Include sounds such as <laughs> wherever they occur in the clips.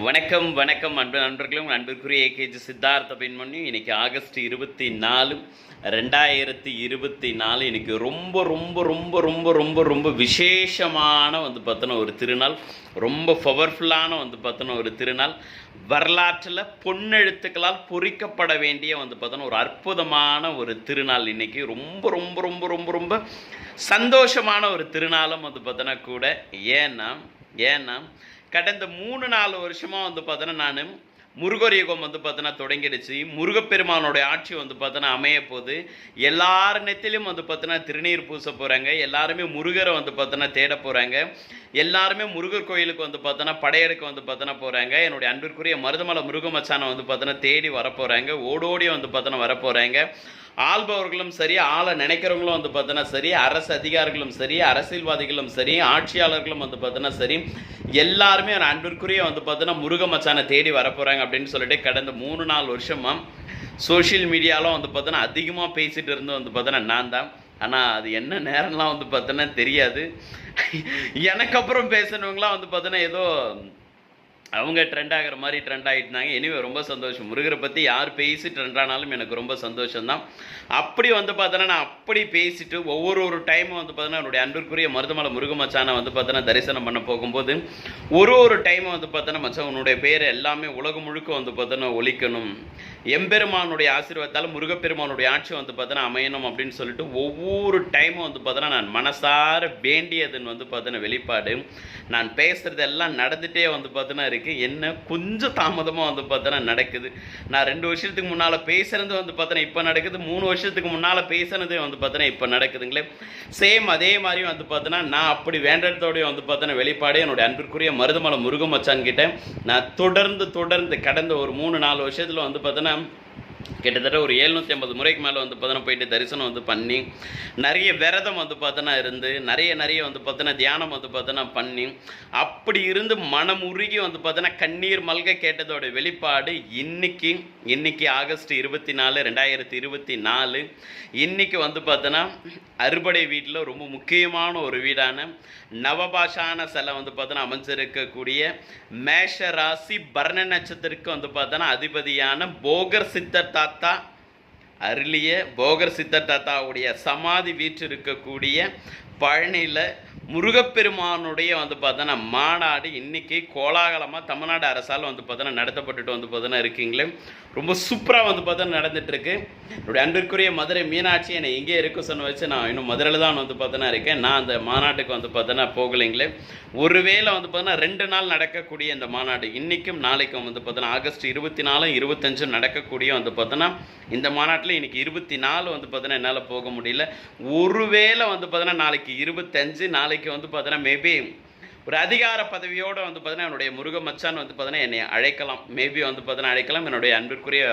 வணக்கம் வணக்கம் அன்பு நண்பர்களும் அன்பிற்குரிய ஏகேஜி சித்தார்த்த பின்மணி இன்றைக்கி ஆகஸ்ட் இருபத்தி நாலு ரெண்டாயிரத்தி இருபத்தி நாலு. இன்றைக்கி ரொம்ப ரொம்ப ரொம்ப ரொம்ப ரொம்ப ரொம்ப விசேஷமான வந்து பார்த்தோன்னா ஒரு திருநாள். ரொம்ப பவர்ஃபுல்லான வந்து பார்த்தோன்னா ஒரு திருநாள். வரலாற்றில் பொன்னெழுத்துக்களால் பொறிக்கப்பட வேண்டிய வந்து பார்த்தோன்னா ஒரு அற்புதமான ஒரு திருநாள் இன்றைக்கி ரொம்ப ரொம்ப ரொம்ப ரொம்ப ரொம்ப சந்தோஷமான ஒரு திருநாளும் வந்து பார்த்தோன்னா கூட ஏன்னா ஏன்னா கடந்த மூணு நாலு வருஷமாக வந்து பார்த்தோன்னா நான் முருகர் யுகம் வந்து பார்த்தோன்னா தொடங்கிடுச்சு. முருகப்பெருமானோடைய ஆட்சி வந்து பார்த்தோன்னா அமைய போகுது. எல்லார் நெத்திலையும் வந்து பார்த்தோன்னா திருநீர் பூச போகிறாங்க எல்லாருமே முருகரை வந்து பார்த்தோன்னா தேட போகிறாங்க எல்லாருமே முருகர் கோயிலுக்கு வந்து பார்த்தோன்னா படையெடுக்க வந்து பார்த்தோன்னா போகிறாங்க என்னுடைய அன்பிற்குரிய மருதமலை முருகமச்சானை வந்து பார்த்தோன்னா தேடி வரப்போகிறாங்க ஓடோடி வந்து பார்த்தோன்னா வரப்போகிறாங்க ஆள்பவர்களும் சரி ஆளை நினைக்கிறவங்களும் வந்து பார்த்தோன்னா சரி அரசு அதிகாரிகளும் சரி அரசியல்வாதிகளும் சரி ஆட்சியாளர்களும் வந்து பார்த்தோன்னா சரி எல்லாருமே ஒரு அன்பிற்குரிய வந்து பார்த்தோன்னா முருக மச்சானை தேடி வரப்போகிறாங்க அப்படின்னு சொல்லிட்டு கடந்த மூணு நாலு வருஷமாக சோஷியல் மீடியாலாம் வந்து பார்த்தோன்னா அதிகமாக பேசிகிட்டு இருந்து வந்து பார்த்தோன்னா நான் தான். ஆனால் அது என்ன நேரம்லாம் வந்து பார்த்தோன்னா தெரியாது. எனக்கு அப்புறம் பேசினவங்களாம் வந்து பார்த்தோன்னா ஏதோ அவங்க ட்ரெண்ட் ஆகிற மாதிரி ட்ரெண்ட் ஆகிட்டாங்க எனிவே ரொம்ப சந்தோஷம். முருகரை பற்றி யார் பேசி ட்ரெண்ட் ஆனாலும் எனக்கு ரொம்ப சந்தோஷம்தான். அப்படி வந்து பார்த்தோன்னா நான் அப்படி பேசிட்டு ஒவ்வொரு ஒரு டைமும் வந்து பார்த்தோன்னா என்னுடைய அன்பிற்குரிய மருதமலை முருக மச்சானை வந்து பார்த்தோன்னா தரிசனம் பண்ண போகும்போது ஒரு ஒரு டைமும் வந்து பார்த்தோன்னா மச்சான் உன்னுடைய பேர் எல்லாமே உலகம் முழுக்க வந்து பார்த்தோன்னா ஒழிக்கணும் எம்பெருமானுடைய ஆசீர்வாதத்தால் முருகப்பெருமானுடைய ஆட்சி வந்து பார்த்தோன்னா அமையணும் அப்படின்னு சொல்லிட்டு ஒவ்வொரு டைமும் வந்து பார்த்தோன்னா நான் மனசார வேண்டியதுன்னு வந்து பார்த்தோன்னா வெளிப்பாடு. நான் பேசுகிறதெல்லாம் எல்லாம் நடந்துகிட்டே வந்து பார்த்தோன்னா இருக்குது என்ன கொஞ்சம் தாமதமாக வந்து பார்த்தோன்னா நடக்குது. நான் ரெண்டு வருஷத்துக்கு முன்னால் பேசுறது வந்து பார்த்தோன்னா இப்போ நடக்குது. மூணு வருஷத்துக்கு முன்னால் பேசுனதே வந்து பார்த்தோன்னா இப்போ நடக்குதுங்களே. சேம் அதே மாதிரி வந்து பார்த்தோன்னா நான் அப்படி வேண்டத்தோடய வந்து பார்த்தோன்னா வெளிப்பாடு என்னுடைய அன்பிற்குரிய மருதமலை முருகமச்சான் கிட்டே கிட்ட நான் தொடர்ந்து தொடர்ந்து கடந்த ஒரு மூணு நாலு வருஷத்தில் வந்து பார்த்தோன்னா கிட்டத்தட்ட ஒரு எழுநூற்றி ஐம்பது முறைக்கு மேலே வந்து பார்த்தோன்னா போயிட்டு தரிசனம் வந்து பண்ணி நிறைய விரதம் வந்து பார்த்தோன்னா இருந்து நிறைய நிறைய வந்து பார்த்தோன்னா தியானம் வந்து பார்த்தோன்னா பண்ணி அப்படி இருந்து மனம் உருகி வந்து பார்த்தோன்னா கண்ணீர் மல்க கேட்டதோட வெளிப்பாடு இன்னைக்கு இன்னைக்கு ஆகஸ்ட் இருபத்தி நாலு ரெண்டாயிரத்தி இருபத்தி நாலு. இன்னைக்கு வந்து பார்த்தோன்னா அறுபடை வீட்டில் ரொம்ப முக்கியமான ஒரு வீடான நவபாஷான சிலை வந்து பார்த்தோன்னா அமைஞ்சிருக்கக்கூடிய மேஷ ராசி பர்ண நட்சத்திரத்துக்கு வந்து பார்த்தோன்னா அதிபதியான போகர் சித்தர் தாத்தா அருளிய போகர் சித்தர் தாத்தாவுடைய சமாதி வீற்றிருக்கக்கூடிய பழனியில் முருகப்பெருமானுடைய வந்து பார்த்தோன்னா மாநாடு இன்னைக்கு கோலாகலமாக தமிழ்நாடு அரசால் வந்து பார்த்தோன்னா நடத்தப்பட்டுட்டு வந்து பார்த்தோன்னா இருக்கீங்களே. ரொம்ப சூப்பராக வந்து பார்த்தோன்னா நடந்துகிட்ருக்கு என்னுடைய அன்பிற்குரிய மதுரை மீனாட்சி என்னை எங்கே இருக்க சொன்ன வச்சு நான் இன்னும் மதுரையில் தான் வந்து பார்த்தோன்னா இருக்கேன். நான் அந்த மாநாட்டுக்கு வந்து பார்த்தோன்னா போகலைங்களே. ஒருவேளை வந்து பார்த்தோன்னா ரெண்டு நாள் நடக்கக்கூடிய இந்த மாநாடு இன்றைக்கும் நாளைக்கும் வந்து பார்த்தோன்னா ஆகஸ்ட் இருபத்தி நாலும் இருபத்தஞ்சும் நடக்கக்கூடிய வந்து பார்த்தோன்னா இந்த மாநாட்டில் இன்றைக்கி இருபத்தி நாலு வந்து பார்த்தோன்னா என்னால் போக முடியல. ஒருவேளை வந்து பார்த்தோன்னா நாளைக்கு இருபத்தஞ்சு நாளைக்கு வந்து பார்த்தீங்கன்னா மேபி ஒரு அதிகார பதவியோடு வந்து பார்த்தீங்கன்னா என்னுடைய முருக மச்சான் வந்து பார்த்தீங்கன்னா என்னை அழைக்கலாம். மேபி வந்து பார்த்தீங்கன்னா அழைக்கலாம். என்னுடைய அன்பிற்குரிய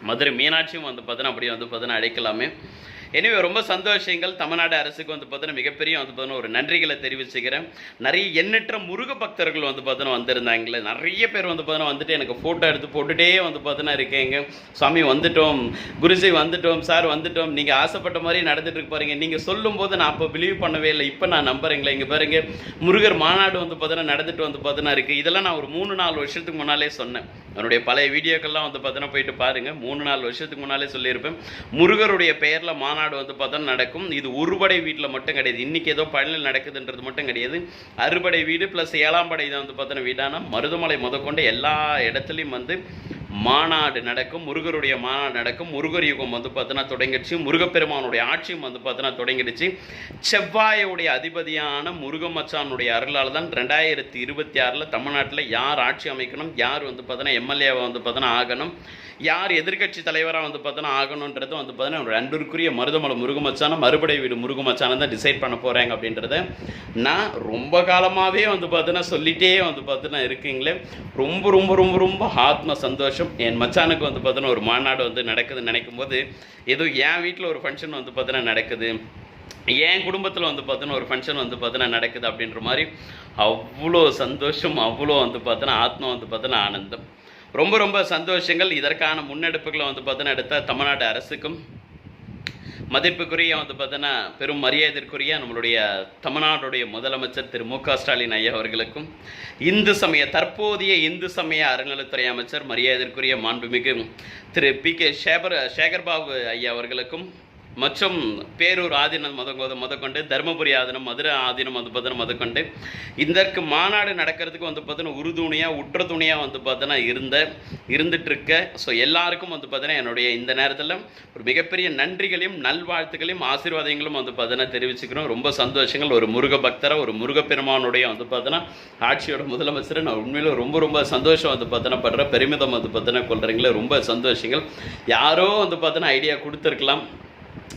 மதுரை மீனாட்சியும் வந்து பார்த்தீங்கன்னா அப்படியே வந்து பார்த்தீங்கன்னா அழைக்கலாமே. எனவே ரொம்ப சந்தோஷங்கள். தமிழ்நாடு அரசுக்கு வந்து பார்த்தீங்கன்னா மிகப்பெரிய வந்து பார்த்தீங்கன்னா ஒரு நன்றிகளை தெரிவிச்சுக்கிறேன். நிறைய எண்ணற்ற முருக பக்தர்கள் வந்து பார்த்தீங்கன்னா வந்திருந்தாங்களே. நிறைய பேர் வந்து பார்த்தீங்கன்னா வந்துட்டு எனக்கு ஃபோட்டோ எடுத்து போட்டுகிட்டே வந்து பார்த்தீங்கன்னா இருக்கேங்க. சுவாமி வந்துட்டோம். குருஜி வந்துட்டோம். சார் வந்துட்டோம். நீங்கள் ஆசைப்பட்ட மாதிரி நடந்துட்டு இருக்கு பாருங்க நீங்கள் சொல்லும்போது நான் அப்போ பிலீவ் பண்ணவே இல்லை. இப்போ நான் நம்புறேங்களே. இங்கே பாருங்க முருகர் மாநாடு வந்து பார்த்தீங்கன்னா நடந்துட்டு வந்து பார்த்தீங்கன்னா இருக்குது இதெல்லாம் நான் ஒரு மூணு நாலு வருஷத்துக்கு முன்னாலே சொன்னேன். என்னுடைய பழைய வீடியோக்கள்லாம் வந்து பார்த்தீங்கன்னா போயிட்டு பாருங்கள் மூணு நாலு வருஷத்துக்கு முன்னாலே சொல்லியிருப்பேன். முருகருடைய பெயரில் மாநாடு வந்து பார்த்தோன்னா நடக்கும். இது ஒருபடை வீட்டில் மட்டும் கிடையாது. இன்றைக்கி ஏதோ பழனியில் நடக்குதுன்றது மட்டும் கிடையாது. அறுபடை வீடு ப்ளஸ் ஏழாம் படை தான் வந்து பார்த்தோன்னா வீடானா மருதமலை முதற்கொண்டு எல்லா இடத்துலையும் வந்து மாநாடு நடக்கும் முருகருடைய மாநாடு நடக்கும். முருகர் யுகம் வந்து பார்த்தோன்னா தொடங்கிடுச்சு. முருகப்பெருமானுடைய ஆட்சியும் வந்து பார்த்தோன்னா தொடங்கிடுச்சு. செவ்வாயுடைய அதிபதியான முருகமச்சானுடைய அருளால் தான் ரெண்டாயிரத்தி இருபத்தி ஆறில் தமிழ்நாட்டில் யார் ஆட்சி அமைக்கணும் யார் வந்து பார்த்தோன்னா எம்எல்ஏவை வந்து பார்த்தோன்னா ஆகணும் யார் எதிர்க்கட்சி தலைவராக வந்து பார்த்தோன்னா ஆகணுன்றது வந்து பார்த்தோன்னா ஒரு அன்பிற்குரிய மருதமலை முருகமச்சானம் மறுபடை வீடு முருகமச்சானம் தான் டிசைட் பண்ண போகிறாங்க அப்படின்றத நான் ரொம்ப காலமாகவே வந்து பார்த்தோன்னா சொல்லிகிட்டே வந்து பார்த்தோன்னா இருக்கீங்களே. ரொம்ப ரொம்ப ரொம்ப ரொம்ப ஆத்ம சந்தோஷம். என் மச்சானுக்கு வந்து பார்த்தோன்னா ஒரு மாநாடு வந்து நடக்குதுன்னு நினைக்கும் போது ஏதோ என் வீட்டில் ஒரு ஃபங்க்ஷன் வந்து பார்த்தோன்னா நடக்குது. என் குடும்பத்தில் வந்து பார்த்தோன்னா ஒரு ஃபங்க்ஷன் வந்து பார்த்தோன்னா நடக்குது அப்படின்ற மாதிரி அவ்வளோ சந்தோஷம் அவ்வளோ வந்து பார்த்தோன்னா ஆத்மா வந்து பார்த்தோன்னா ஆனந்தம். ரொம்ப ரொம்ப சந்தோஷங்கள். இதற்கான முன்னெடுப்புகளை வந்து பார்த்தோன்னா எடுத்தால் தமிழ்நாடு அரசுக்கும் மதிப்புக்குரிய வந்து பார்த்தீங்கன்னா பெரும் மரியாதைக்குரிய நம்மளுடைய தமிழ்நாடுடைய முதலமைச்சர் திரு மு க ஸ்டாலின் ஐயா அவர்களுக்கும் இந்து சமய தற்போதைய இந்து சமய அறநிலைத்துறை அமைச்சர் மரியாதைக்குரிய மாண்புமிகு திரு பி கே சேபர் சேகர்பாபு ஐயா அவர்களுக்கும் மற்றும் பேரூர் ஆதீனம் முத முதற்கொண்டு தருமபுரி ஆதீனம் மதுரை ஆதீனம் வந்து பார்த்தோன்னா முதற்கொண்டு இதற்கு மாநாடு நடக்கிறதுக்கு வந்து பார்த்தோன்னா உறுதுணையாக உற்ற துணையாக வந்து பார்த்தோன்னா இருந்த இருந்துட்டு ஸோ எல்லாருக்கும் வந்து பார்த்தோன்னா என்னுடைய இந்த நேரத்தில் ஒரு மிகப்பெரிய நன்றிகளையும் நல்வாழ்த்துக்களையும் ஆசீர்வாதங்களும் வந்து பார்த்தோன்னா தெரிவிச்சுக்கிறோம். ரொம்ப சந்தோஷங்கள். ஒரு முருக பக்தரை ஒரு முருகப்பெருமானுடைய வந்து பார்த்தோன்னா ஆட்சியோட முதலமைச்சர் நான் உண்மையில் ரொம்ப ரொம்ப சந்தோஷம் வந்து பார்த்தோன்னா படுற பெருமிதம் வந்து பார்த்தோன்னா கொள்கிறீங்களே ரொம்ப சந்தோஷங்கள். யாரோ வந்து பார்த்தோன்னா ஐடியா கொடுத்துருக்கலாம்.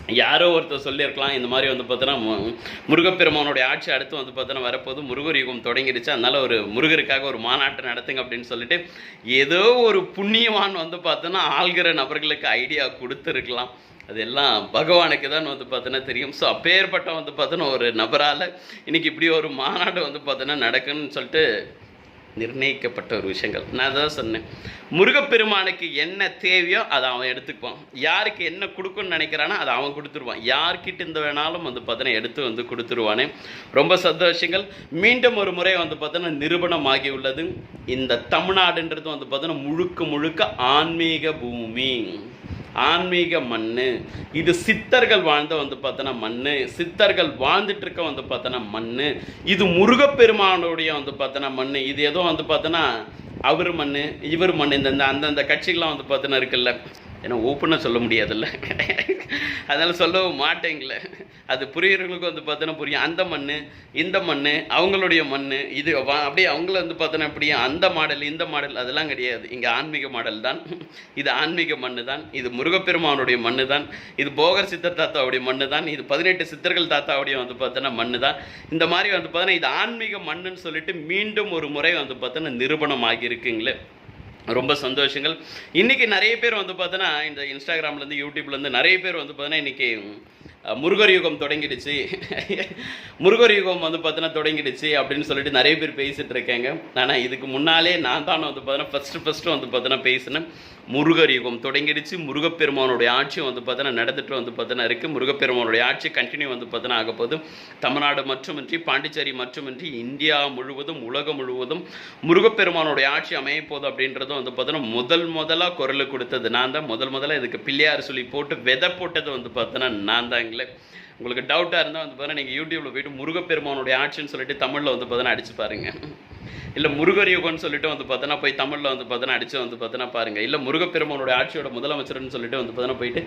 யாரோ ஒருத்தர் சொல்லியிருக்கலாம். இந்த மாதிரி வந்து பார்த்தோன்னா மு- முருகப்பெருமானுடைய ஆட்சி அடுத்து வந்து பார்த்தோன்னா வரப்போது முருகர் யுகம் தொடங்கிடுச்சு. அதனால ஒரு முருகருக்காக ஒரு மாநாட்டை நடத்துங்க அப்படின்னு சொல்லிட்டு ஏதோ ஒரு புண்ணியவான் வந்து பார்த்தோன்னா ஆள்கிற நபர்களுக்கு ஐடியா கொடுத்துருக்கலாம். அதெல்லாம் பகவானுக்கு தான் வந்து பார்த்தோன்னா தெரியும். ஸோ அப்பேற்பட்ட வந்து பார்த்தோன்னா ஒரு நபரால் இன்றைக்கி இப்படி ஒரு மாநாடு வந்து பார்த்தோன்னா நடக்குன்னு சொல்லிட்டு நிர்ணயிக்கப்பட்ட ஒரு விஷயங்கள். நான் தான் சொன்னேன். முருகப்பெருமானுக்கு என்ன தேவையோ அதை அவன் எடுத்துக்குவான். யாருக்கு என்ன கொடுக்குன்னு நினைக்கிறானோ அதை அவன் கொடுத்துருவான். யார்கிட்ட இருந்து வேணாலும் வந்து பார்த்தோன்னா எடுத்து வந்து கொடுத்துருவானே. ரொம்ப சந்தோஷங்கள். மீண்டும் ஒரு முறை வந்து பார்த்தோன்னா நிரூபணமாகி உள்ளது. இந்த தமிழ்நாடுன்றது வந்து பார்த்தோன்னா முழுக்க முழுக்க ஆன்மீக பூமி. ஆன்மீக மண் இது சித்தர்கள் வாழ்ந்த வந்து பார்த்தோன்னா மண் சித்தர்கள் வாழ்ந்துட்டு இருக்க வந்து பார்த்தோன்னா மண் இது முருகப்பெருமானுடைய வந்து பார்த்தோன்னா மண் இது ஏதோ வந்து பார்த்தோன்னா அவர் மண்ணு இவர் மண் இந்த இந்த அந்தந்த கட்சிகள்லாம் வந்து பார்த்தோன்னா இருக்குல்ல. ஏன்னா ஓப்பனாக சொல்ல முடியாதுல்ல. அதனால் சொல்லவும் மாட்டேங்களே அது புரியுறவங்களுக்கும் வந்து பார்த்தோன்னா புரியும். அந்த மண் இந்த மண் அவங்களுடைய மண் இது வா- அப்படியே அவங்கள வந்து பார்த்தோன்னா அப்படியே அந்த மாடல் இந்த மாடல் அதெல்லாம் கிடையாது. இங்கே ஆன்மீக மாடல் தான். இது ஆன்மீக மண்ணு தான். இது முருகப்பெருமானுடைய மண் தான். இது போகர் சித்தர் தாத்தாவுடைய மண் தான். இது பதினெட்டு சித்தர்கள் தாத்தாவுடைய வந்து பார்த்தோன்னா மண்ணு தான். இந்த மாதிரி வந்து பார்த்தோன்னா இது ஆன்மீக மண்ணுன்னு சொல்லிட்டு மீண்டும் ஒரு முறை வந்து பார்த்தோன்னா நிரூபணம் ஆகியிருக்குங்களே ரொம்ப சந்தோஷங்கள். இன்றைக்கி நிறைய பேர் வந்து பார்த்தோன்னா இந்த இன்ஸ்டாகிராம்லேருந்து யூடியூப்லேருந்து நிறைய பேர் வந்து பார்த்தோன்னா இன்றைக்கி முருகர் யுகம் தொடங்கிடுச்சு. <laughs> முருகர் யுகம் வந்து பார்த்தோன்னா தொடங்கிடுச்சு அப்படின்னு சொல்லிட்டு நிறைய பேர் பேசிகிட்டு இருக்காங்க. ஆனால் இதுக்கு முன்னாலே நான் தான் வந்து பார்த்தோன்னா ஃபஸ்ட்டு ஃபஸ்ட்டு வந்து பார்த்தோன்னா பேசினேன். முருகர் யுகம் தொடங்கிடுச்சு. முருகப்பெருமானுடைய ஆட்சி வந்து பார்த்தோன்னா நடந்துட்டு வந்து பார்த்தோன்னா இருக்குது முருகப்பெருமானுடைய ஆட்சி கண்டினியூ வந்து பார்த்தீங்கன்னா ஆக போகுது. தமிழ்நாடு மட்டுமின்றி பாண்டிச்சேரி மட்டுமின்றி இந்தியா முழுவதும் உலகம் முழுவதும் முருகப்பெருமானுடைய ஆட்சி அமைய போகுது அப்படின்றதும் வந்து பார்த்தோன்னா முதல் முதலாக குரல் கொடுத்தது நான் தான். முதல் முதல்ல இதுக்கு பிள்ளையார் சொல்லி போட்டு விதை போட்டது வந்து பார்த்தோன்னா நான் தாங்களே உங்களுக்கு டவுட்டாக இருந்தால் வந்து பார்த்தீங்கன்னா நீங்கள் யூடியூப்பில் போய்ட்டு முருகப்பெருமானுடைய ஆட்சின்னு சொல்லிட்டு தமிழில் வந்து பார்த்தீங்கன்னா அடிச்சு பாருங்கள் இல்லை முருகர் யுகம்னு சொல்லிட்டு வந்து பார்த்தோன்னா போய் தமிழில் வந்து பார்த்தோன்னா அடித்து வந்து பார்த்தோன்னா பாருங்க. இல்லை முருகப்பெருமானுடைய ஆட்சியோட முதலமைச்சர்னு சொல்லிட்டு வந்து பார்த்தோன்னா போயிட்டு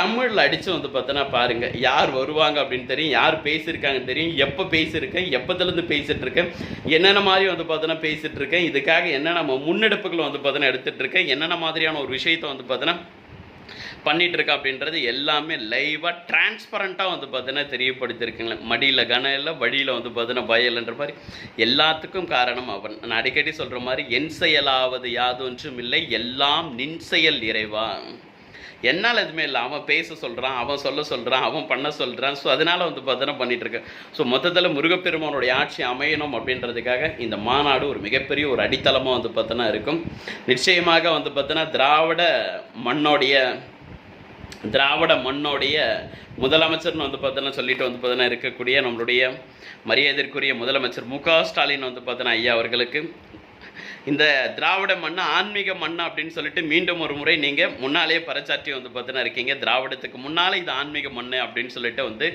தமிழில் அடித்து வந்து பார்த்தோன்னா பாருங்க. யார் வருவாங்க அப்படின்னு தெரியும் யார் பேசியிருக்காங்கன்னு தெரியும் எப்போ பேசியிருக்கேன் எப்போதுலேருந்து பேசிகிட்டு இருக்கேன் என்னென்ன மாதிரி வந்து பார்த்தோன்னா பேசிகிட்டு இருக்கேன் இதுக்காக என்னென்ன முன்னெடுப்புகளை வந்து பார்த்தோன்னா எடுத்துகிட்டு இருக்கேன் என்னென்ன மாதிரியான ஒரு விஷயத்தை வந்து பார்த்தோன்னா பண்ணிகிட்ருக்கா இருக்கா அப்படின்றது எல்லாமே லைவாக டிரான்ஸ்பரண்ட்டாக வந்து பார்த்தீங்கன்னா தெரியப்படுத்திருக்குங்களே மடியில் கனம் இல்லை வழியில் வந்து பார்த்தீங்கன்னா பயலன்ற மாதிரி எல்லாத்துக்கும் காரணம் அவன். நான் அடிக்கடி சொல்கிற மாதிரி என் செயலாவது யாதொன்றும் இல்லை எல்லாம் நின் செயல் இறைவா. என்னால் எதுவுமே இல்லை. அவன் பேச சொல்கிறான் அவன் சொல்ல சொல்கிறான் அவன் பண்ண சொல்கிறான் ஸோ அதனால் வந்து பார்த்தோன்னா பண்ணிகிட்ருக்கேன் இருக்கேன் ஸோ மொத்தத்தில் முருகப்பெருமானுடைய ஆட்சி அமையணும் அப்படின்றதுக்காக இந்த மாநாடு ஒரு மிகப்பெரிய ஒரு அடித்தளமாக வந்து பார்த்தோன்னா இருக்கும். நிச்சயமாக வந்து பார்த்தோன்னா திராவிட மண்ணோடைய திராவிட மண்ணோடைய முதலமைச்சர்னு வந்து பார்த்தோன்னா சொல்லிட்டு வந்து பார்த்தோன்னா இருக்கக்கூடிய நம்மளுடைய மரியாதைக்குரிய முதலமைச்சர் மு க ஸ்டாலின் வந்து பார்த்தோன்னா ஐயா அவர்களுக்கு. இந்த திராவிட மண்ணு ஆன்மீக மண் அப்படின்னு சொல்லிட்டு மீண்டும் ஒரு முறை நீங்கள் முன்னாலே பறைச்சாற்றி வந்து பார்த்தினா இருக்கீங்க. திராவிடத்துக்கு முன்னாலே இது ஆன்மீக மண் அப்படின்னு சொல்லிட்டு வந்து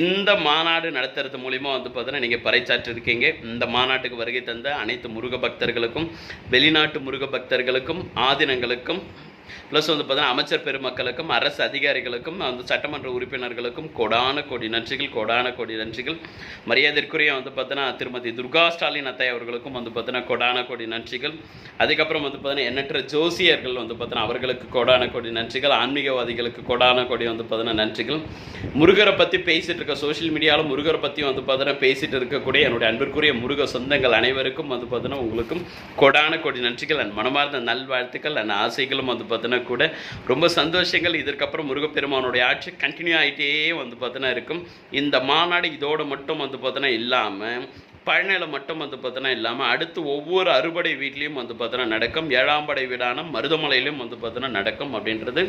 இந்த மாநாடு நடத்துறது மூலிமா வந்து பார்த்தீங்கன்னா நீங்கள் பறைச்சாற்றிருக்கீங்க இந்த மாநாட்டுக்கு வருகை தந்த அனைத்து முருக பக்தர்களுக்கும் வெளிநாட்டு முருக பக்தர்களுக்கும் ஆதினங்களுக்கும் ப்ளஸ் வந்து பார்த்தீங்கன்னா அமைச்சர் பெருமக்களுக்கும் அரசு அதிகாரிகளுக்கும் அந்த சட்டமன்ற உறுப்பினர்களுக்கும் கொடான கோடி நன்றிகள் கொடான கோடி நன்றிகள். மரியாதைக்குரிய வந்து பார்த்தீங்கன்னா திருமதி துர்கா ஸ்டாலின் அத்தை அவர்களுக்கும் வந்து பார்த்தீங்கன்னா கொடான கோடி நன்றிகள். அதுக்கப்புறம் வந்து பார்த்தீங்கன்னா எண்ணற்ற ஜோசியர்கள் வந்து பார்த்தீங்கன்னா அவர்களுக்கு கொடான கோடி நன்றிகள். ஆன்மீகவாதிகளுக்கு கொடான கோடி வந்து பார்த்தீங்கன்னா நன்றிகள். முருகரை பற்றி பேசிட்டு இருக்க சோஷியல் மீடியாவில் முருகரை பற்றி வந்து பார்த்தீங்கன்னா பேசிட்டு இருக்கக்கூடிய என்னுடைய அன்பிற்குரிய முருக சொந்தங்கள் அனைவருக்கும் வந்து பார்த்தீங்கன்னா உங்களுக்கும் கொடான கோடி நன்றிகள். அண்ட் மனமார்ந்த நல்வாழ்த்துக்கள் அண்ட் ஆசைகளும் வந்து பார்த்தீங்கன்னா கூட ரொம்ப சந்தோஷங்கள். இதற்கப்புறம் முருகப்பெருமானுடைய ஆட்சி கண்டினியூ ஆகிட்டே வந்து பார்த்தீங்கன்னா இருக்கும். இந்த மாநாடு இதோடு மட்டும் வந்து பார்த்தீங்கன்னா இல்லாமல் பழனியில் மட்டும் வந்து பார்த்தோன்னா இல்லாமல் அடுத்து ஒவ்வொரு அறுபடை வீட்லேயும் வந்து பார்த்தோன்னா நடக்கும். ஏழாம் படை வீடான மருதமலையிலும் வந்து பார்த்தோன்னா நடக்கும் அப்படின்றது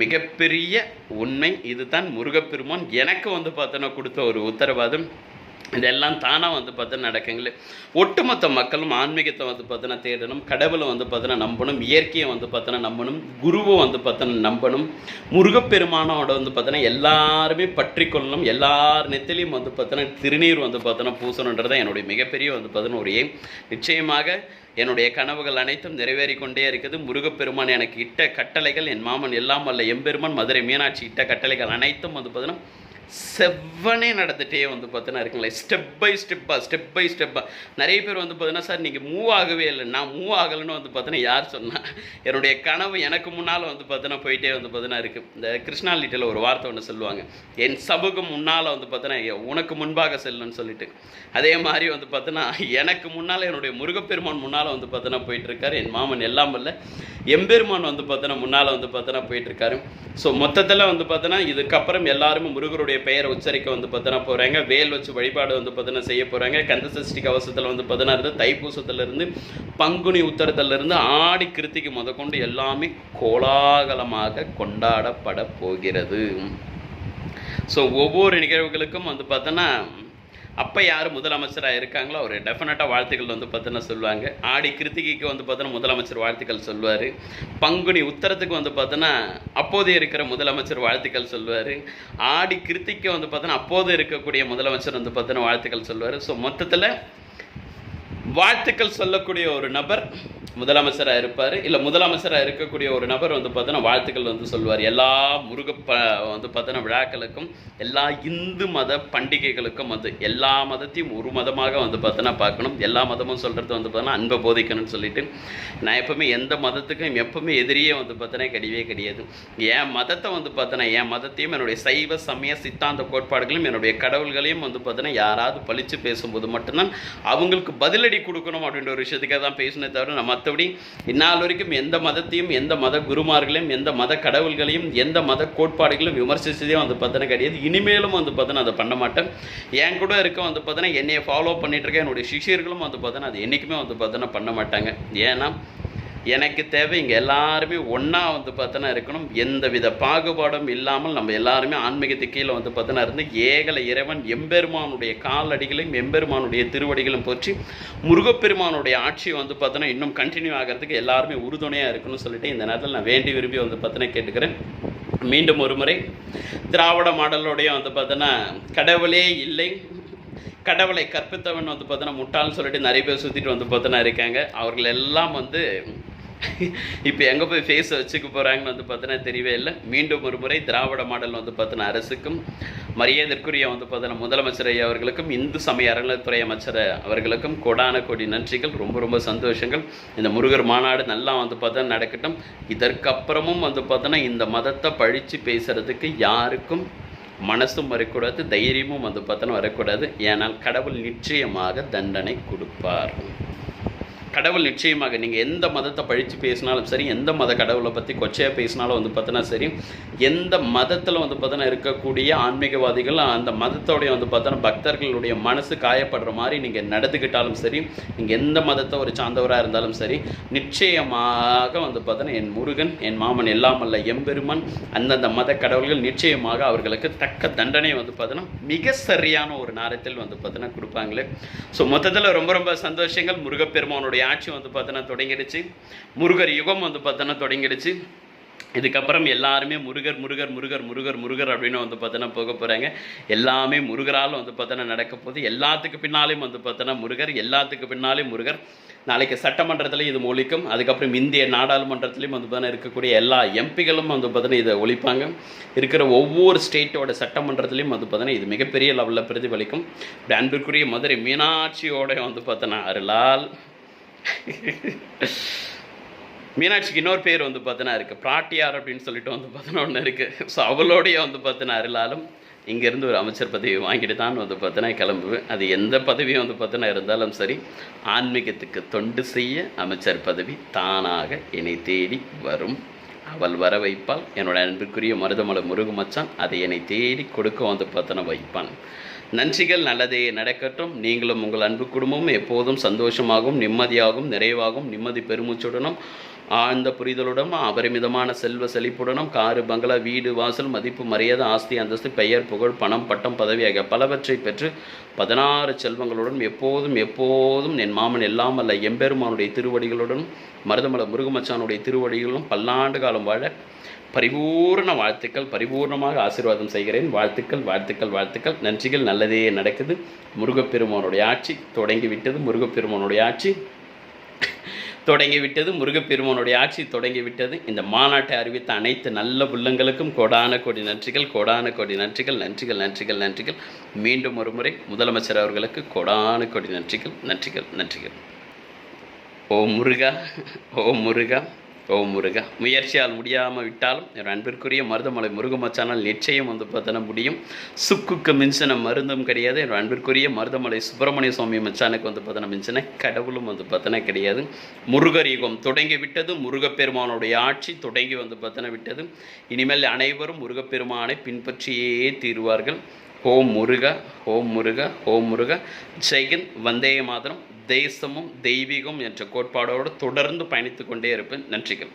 மிகப்பெரிய உண்மை. இதுதான் முருகப்பெருமான் எனக்கு வந்து பார்த்தோன்னா கொடுத்த ஒரு உத்தரவாதம். இதெல்லாம் தானாக வந்து பார்த்தா நடக்குங்களே ஒட்டுமொத்த மக்களும் ஆன்மீகத்தை வந்து பார்த்தோன்னா தேடணும் கடவுளை வந்து பார்த்தோன்னா நம்பணும் இயற்கையை வந்து பார்த்தோன்னா நம்பணும் குருவை வந்து பார்த்தோன்னா நம்பணும் முருகப்பெருமானோட வந்து பார்த்தோன்னா எல்லாருமே பற்றி கொள்ளணும் எல்லார் நெத்திலையும் வந்து பார்த்தோன்னா திருநீர் வந்து பார்த்தோன்னா பூசணுன்றது தான் என்னுடைய மிகப்பெரிய வந்து பார்த்தோன்னா ஒரு ஏம் நிச்சயமாக என்னுடைய கனவுகள் அனைத்தும் நிறைவேறி கொண்டே இருக்குது முருகப்பெருமான் எனக்கு இட்ட கட்டளைகள் என் மாமன் எல்லாம் வல்ல எம்பெருமான் மதுரை மீனாட்சி இட்ட கட்டளைகள் அனைத்தும் வந்து பார்த்தோன்னா செவ்வனே நடந்துகிட்டே வந்து பார்த்தோன்னா இருக்குங்களே. ஸ்டெப் பை ஸ்டெப்பாக ஸ்டெப் பை ஸ்டெப்பாக நிறைய பேர் வந்து பார்த்தீங்கன்னா சார் நீங்கள் மூவ் ஆகவே இல்லை. நான் மூவ் ஆகலைன்னு வந்து பார்த்தோன்னா யார் சொன்னால் என்னுடைய கனவு எனக்கு முன்னால் வந்து பார்த்தோன்னா போயிட்டே வந்து பார்த்தோன்னா இருக்குது இந்த கிருஷ்ணாலிட்டியில் ஒரு வார்த்தை ஒன்று சொல்லுவாங்க. என் சமூகம் முன்னால் வந்து பார்த்தோன்னா உனக்கு முன்பாக செல்லுன்னு சொல்லிட்டு. அதே மாதிரி வந்து பார்த்தோன்னா எனக்கு முன்னால் என்னுடைய முருகப்பெருமான் முன்னால் வந்து பார்த்தோன்னா போயிட்டுருக்காரு. என் மாமன் எல்லாம் இல்லை எம்பெருமான் வந்து பார்த்தோன்னா முன்னால் வந்து பார்த்தோன்னா போயிட்டுருக்காரு. ஸோ மொத்தத்தில் வந்து பார்த்தோன்னா இதுக்கப்புறம் எல்லாருமே முருகருடைய பெயரை உச்சரிக்க வந்து பார்த்தோன்னா போகிறாங்க வேல் வச்சு வழிபாடு வந்து பார்த்தோன்னா செய்ய போகிறாங்க கந்தசஷ்டி கவசத்தில் வந்து பார்த்தோன்னா இருந்து தைப்பூசத்துலேருந்து பங்குனி உத்தரத்துலேருந்து ஆடி கிருத்திக்கு முதற்கொண்டு எல்லாமே கோலாகலமாக கொண்டாடப்பட போகிறது. ஸோ ஒவ்வொரு நிகழ்வுகளுக்கும் வந்து பார்த்தோன்னா அப்போ யார் முதலமைச்சராக இருக்காங்களோ அவர் டெஃபினட்டாக வாழ்த்துக்கள் வந்து பார்த்தோன்னா சொல்லுவாங்க. ஆடி கிருத்திகைக்கு வந்து பார்த்தோன்னா முதலமைச்சர் வாழ்த்துக்கள் சொல்லுவார். பங்குனி உத்தரத்துக்கு வந்து பார்த்தோன்னா அப்போதே இருக்கிற முதலமைச்சர் வாழ்த்துக்கள் சொல்லுவார். ஆடி கிருத்திக்கு வந்து பார்த்தோன்னா அப்போது இருக்கக்கூடிய முதலமைச்சர் வந்து பார்த்தோன்னா வாழ்த்துக்கள் சொல்லுவார். ஸோ மொத்தத்தில் வாழ்த்துக்கள் சொல்லக்கூடிய ஒரு நபர் முதலமைச்சராக இருப்பார். இல்லை முதலமைச்சராக இருக்கக்கூடிய ஒரு நபர் வந்து பார்த்தோன்னா வாழ்த்துக்கள் வந்து சொல்லுவார். எல்லா முருக ப வந்து பார்த்தோன்னா விழாக்களுக்கும் எல்லா இந்து மத பண்டிகைகளுக்கும் வந்து எல்லா மதத்தையும் ஒரு மதமாக வந்து பார்த்தோன்னா பார்க்கணும். எல்லா மதமும் சொல்கிறது வந்து பார்த்தோன்னா அன்பை போதிக்கணும்னு சொல்லிட்டு நான் எப்போவுமே எந்த மதத்துக்கும் எப்பவுமே எதிரியே வந்து பார்த்தோன்னா கிடையவே கிடையாது. என் மதத்தை வந்து பார்த்தோன்னா என் மதத்தையும் என்னுடைய சைவ சமய சித்தாந்த கோட்பாடுகளையும் என்னுடைய கடவுள்களையும் வந்து பார்த்தோன்னா யாராவது பழித்து பேசும்போது மட்டும்தான் அவங்களுக்கு பதிலடி கொடுக்கணும் அப்படின்ற ஒரு விஷயத்துக்காக தான் பேசினே தவிர நான் மற்றபடி இந்நாள் வரைக்கும் எந்த மதத்தையும் எந்த மத குருமார்களையும் எந்த மத கடவுள்களையும் எந்த மத கோட்பாடுகளையும் விமர்சித்ததையும் வந்து பார்த்தோன்னா கிடையாது. இனிமேலும் வந்து பார்த்தோன்னா அதை பண்ண மாட்டேன். என் கூட இருக்க வந்து பார்த்தோன்னா என்னையை ஃபாலோ பண்ணிட்டு இருக்கேன் என்னுடைய சிஷியர்களும் வந்து பார்த்தோன்னா அது என்றைக்குமே வந்து பார்த்தோன்னா பண்ண மாட்டாங்க. ஏன்னா எனக்கு தேவை இங்கே எல்லாருமே ஒன்றா வந்து பார்த்தோன்னா இருக்கணும். எந்த வித பாகுபாடும் இல்லாமல் நம்ம எல்லாருமே ஆன்மீகத்துக்கு கீழே வந்து பார்த்தோன்னா இருந்து ஏகல இறைவன் எம்பெருமானுடைய காலடிகளையும் எம்பெருமானுடைய திருவடிகளும் போற்றி முருகப்பெருமானுடைய ஆட்சி வந்து பார்த்தோன்னா இன்னும் கண்டினியூ ஆகிறதுக்கு எல்லாருமே உறுதுணையாக இருக்கணும்னு சொல்லிட்டு இந்த நேரத்தில் நான் வேண்டி விரும்பி வந்து பார்த்தோன்னா கேட்டுக்கிறேன். மீண்டும் ஒரு முறை திராவிட மாடலோடைய வந்து பார்த்தோன்னா கடவுளே இல்லை. கடவுளை கற்பித்தவன் வந்து பார்த்தோன்னா முட்டாள்னு சொல்லிட்டு நிறைய பேர் சுற்றிட்டு வந்து பார்த்தோன்னா இருக்காங்க. அவர்கள் எல்லாம் வந்து இப்போ எங்கே போய் ஃபேஸ் வச்சுக்க போகிறாங்கன்னு வந்து பார்த்தீங்கன்னா தெரியவே இல்லை. மீண்டும் ஒரு முறை திராவிட மாடல் வந்து பார்த்தீங்கன்னா அரசுக்கும் மரியாதைக்குரிய வந்து பார்த்தோன்னா முதலமைச்சர் ஐயா அவர்களுக்கும் இந்து சமய அறநிலைத்துறை அமைச்சர் அவர்களுக்கும் கொடான கொடி நன்றிகள். ரொம்ப ரொம்ப சந்தோஷங்கள். இந்த முருகர் மாநாடு நல்லா வந்து பார்த்தா நடக்கட்டும். இதற்கப்புறமும் வந்து பார்த்தோன்னா இந்த மதத்தை பழித்து பேசுகிறதுக்கு யாருக்கும் மனசும் வரக்கூடாது தைரியமும் வந்து பார்த்தோன்னா வரக்கூடாது. ஏனால் கடவுள் நிச்சயமாக தண்டனை கொடுப்பார். கடவுள் நிச்சயமாக நீங்கள் எந்த மதத்தை பழித்து பேசினாலும் சரி எந்த மத கடவுளை பற்றி கொச்சையாக பேசினாலும் வந்து பார்த்தோன்னா சரி எந்த மதத்தில் வந்து பார்த்தோன்னா இருக்கக்கூடிய ஆன்மீகவாதிகள் அந்த மதத்தோடைய வந்து பார்த்தோன்னா பக்தர்களுடைய மனசு காயப்படுற மாதிரி நீங்கள் நடந்துக்கிட்டாலும் சரி நீங்கள் எந்த மதத்தை ஒரு சார்ந்தவராக இருந்தாலும் சரி நிச்சயமாக வந்து பார்த்தோன்னா என் முருகன் என் மாமன் எல்லாமல்ல எம்பெருமன் அந்தந்த மத கடவுள்கள் நிச்சயமாக அவர்களுக்கு தக்க தண்டனை வந்து பார்த்தோன்னா மிக சரியான ஒரு நேரத்தில் வந்து பார்த்தோன்னா கொடுப்பாங்களே. ஸோ மொத்தத்தில் ரொம்ப ரொம்ப சந்தோஷங்கள். முருகப்பெருமானுடைய ஆட்சி வந்து பார்த்தோன்னா தொடங்கிடுச்சு. முருகர் யுகம் வந்து பார்த்தோன்னா தொடங்கிடுச்சு. இதுக்கப்புறம் எல்லாருமே முருகர் முருகர் முருகர் முருகர் முருகர் அப்படின்னு வந்து பார்த்தோன்னா போக போகிறாங்க எல்லாமே முருகரால் வந்து பார்த்தோன்னா நடக்க போகுது. எல்லாத்துக்கு பின்னாலேயும் வந்து பார்த்தோன்னா முருகர் எல்லாத்துக்கு பின்னாலேயும் முருகர். நாளைக்கு சட்டமன்றத்திலையும் இது ஒழிக்கும் அதுக்கப்புறம் இந்திய நாடாளுமன்றத்திலையும் வந்து பார்த்தோன்னா இருக்கக்கூடிய எல்லா எம்பிகளும் வந்து பார்த்தோன்னா இதை ஒழிப்பாங்க. இருக்கிற ஒவ்வொரு ஸ்டேட்டோட சட்டமன்றத்திலையும் வந்து பார்த்தோன்னா இது மிகப்பெரிய லெவலில் பிரதிபலிக்கும். அன்பிற்குரிய மதுரை மீனாட்சியோட வந்து பார்த்தோன்னா அருளால் மீனாட்சிக்கு இன்னொரு பேர் வந்து பார்த்தோன்னா இருக்குது பிராட்டியார் அப்படின்னு சொல்லிட்டு வந்து பார்த்தோன்னா ஒன்று இருக்குது ஸோ அவளோடைய வந்து பார்த்தோன்னா அருளாலும் இங்கேருந்து ஒரு அமைச்சர் பதவி வாங்கிட்டு தான் வந்து பார்த்தோன்னா கிளம்புவேன். அது எந்த பதவியும் வந்து பார்த்தோன்னா இருந்தாலும் சரி ஆன்மீகத்துக்கு தொண்டு செய்ய அமைச்சர் பதவி தானாக என்னை தேடி வரும். அவள் வர வைப்பாள். என்னோட அன்பிற்குரிய மருதமலை முருகு மச்சான் அதை என்னை தேடி கொடுக்க வந்து பார்த்தன வைப்பான். நன்றிகள் நல்லதே நடக்கட்டும். நீங்களும் உங்கள் அன்பு குடும்பமும் எப்போதும் சந்தோஷமாகவும் நிம்மதியாகவும் நிறைவாகவும் நிம்மதி பெருமூச்சுடனும். ஆழ்ந்த புரிதலுடன் அபரிமிதமான செல்வ செழிப்புடனும் காரு பங்களா வீடு வாசல் மதிப்பு மரியாதை ஆஸ்தி அந்தஸ்து பெயர் புகழ் பணம் பட்டம் பதவி ஆகிய பலவற்றை பெற்று பதினாறு செல்வங்களுடன் எப்போதும் எப்போதும் என் மாமன் எல்லாம் அல்ல எம்பெருமானுடைய திருவடிகளுடன் மருதமல முருகமச்சானுடைய திருவடிகளும் பல்லாண்டு காலம் வாழ பரிபூர்ண வாழ்த்துக்கள் பரிபூர்ணமாக ஆசீர்வாதம் செய்கிறேன். வாழ்த்துக்கள் வாழ்த்துக்கள் வாழ்த்துக்கள். நன்றிகள் நல்லதே நடக்குது. முருகப்பெருமானுடைய ஆட்சி தொடங்கி விட்டது முருகப்பெருமானுடைய ஆட்சி தொடங்கிவிட்டது முருகப்பெருமானுடைய ஆட்சி தொடங்கிவிட்டது. இந்த மாநாட்டை அறிவித்த அனைத்து நல்ல உள்ளங்களுக்கும் கோடான கோடி நன்றிகள் கோடான கோடி நன்றிகள் நன்றிகள் நன்றிகள் நன்றிகள். மீண்டும் ஒரு முறை முதலமைச்சர் அவர்களுக்கு கோடான கோடி நன்றிகள் நன்றிகள் நன்றிகள். ஓ முருகா ஓ முருகா. ஓ முருகா. முயற்சியால் முடியாமல் விட்டாலும் என் அன்பிற்குரிய மருதமலை முருகமச்சானால் நிச்சயம் வந்து பார்த்தோன்னா முடியும். சுக்குக்கு மிஞ்சின மருந்தும் கிடையாது. என் அன்பிற்குரிய மருதமலை சுப்பிரமணிய சுவாமி மச்சானுக்கு வந்து பார்த்தோன்னா மிஞ்சின கடவுளும் வந்து பார்த்தோன்னா கிடையாது. முருகர் யுகம் தொடங்கி விட்டது. முருகப்பெருமானுடைய ஆட்சி தொடங்கி வந்து பார்த்தோன்னா விட்டது. இனிமேல் அனைவரும் முருகப்பெருமானை பின்பற்றியே தீருவார்கள். ஓம் முருகா ஓம் முருகா ஓம் முருகா. ஜெயன் வந்தே மாதரம். தேசமும் தெய்வீகம் என்ற கோட்பாடோடு தொடர்ந்து பயணித்து கொண்டே இருப்பேன். நன்றிகள்.